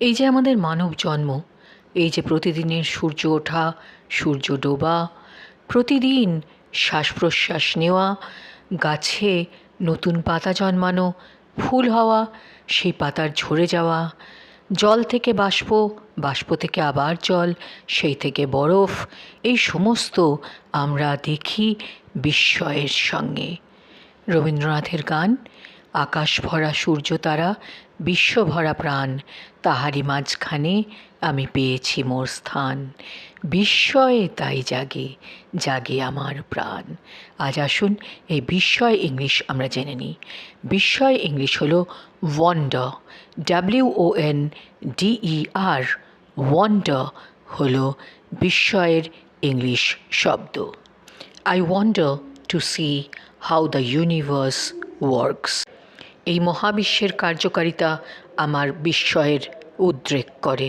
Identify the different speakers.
Speaker 1: এই যে আমাদের মানব জন্ম, এই যে প্রতিদিনের সূর্য ওঠা, সূর্য ডোবা, প্রতিদিন শ্বাস প্রশ্বাস নেওয়া, গাছে নতুন পাতা জন্মানো, ফুল হওয়া, সেই পাতার ঝরে যাওয়া, জল থেকে বাষ্প বাষ্প থেকে আবার জল, সেই থেকে বরফ, এই সমস্ত আমরা দেখি বিস্ময়ের সঙ্গে। রবীন্দ্রনাথের গান আকাশ ভরা সূর্য তারা, বিশ্ব ভরা প্রাণ তাহারি মাঝখানে আমি পেয়েছি মোর স্থান। বিস্ময়ে তাই জাগে জাগে আমার প্রাণ। আজ আসুন, এই বিস্ময় ইংলিশ আমরা জেনে নিই। বিস্ময় ইংলিশ হলো wonder W O N D E R wonder হলো বিস্ময়ের ইংলিশ শব্দ। I wonder to see how the universe works এই মহাবিশ্বের কার্যকারিতা আমার বিস্ময়ের উদ্রেক করে।